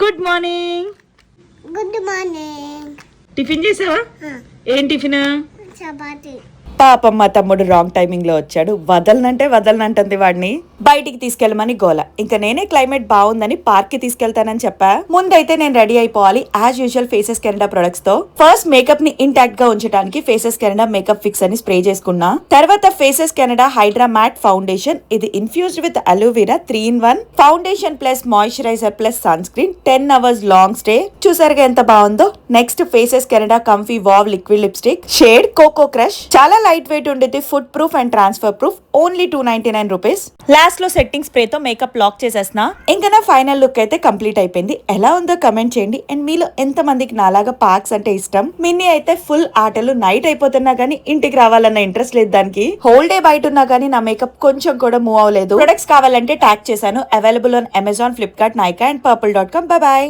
Good morning good morning tiffin చేసావా? ఏం tiffin? Chapati. పాపం మా తమ్ముడు రాంగ్ టైమింగ్లో వచ్చాడు. వదలనంటే వదలనంటుంది వాడిని. బయటికి తీసుకెళ్ళమని గోల. ఇంకా నేనే క్లైమేట్ బాగుందని పార్క్కి తీసుకెళ్తానని చెప్పా. ముందైతే నేను రెడీ అయిపోవాలి యాజ్ యూజువల్ ఫేసెస్ కెనడా ప్రొడక్ట్స్తో. ఫస్ట్ మేకప్ని ఇంటాక్ట్గా ఉంచడానికి ఫేసెస్ కెనడా మేకప్ ఫిక్స్ అని స్ప్రే చేసుకున్నా. తర్వాత Faces Canada hydra matte foundation ఇది infused with aloe vera three in one foundation plus moisturiser plus sunscreen ten hours long stay చూసారుగా ఎంత బాగుందో next Faces Canada comfy wow liquid lipstick shade coco crush చాలా light weight ఉండేది food proof and transfer proof only two ninety nine rupees లాస్ట్లో setting spray తో makeup lock చేసేసిన ఇంకా నా ఫైనల్ లుక్ అయితే కంప్లీట్ అయిపోయింది. ఎలా ఉందో కమెంట్ చేయండి. అండ్ మీలో ఎంత మందికి నాలాగా పార్క్స్ అంటే ఇష్టం? మిన్నీ అయితే ఫుల్ ఆటలు నైట్ అయిపోతున్నా గానీ ఇంటికి రావాలన్న ఇంట్రెస్ట్ లేదు దానికి. హోల్ డే బయట ఉన్నా గానీ నా మేకప్ కొంచెం కూడా మూవ్ అవ్వలేదు. ప్రొడక్ట్స్ కావాలంటే ట్యాగ్ చేశాను. Available on Amazon Flipkart Nykaa and purple dot com bye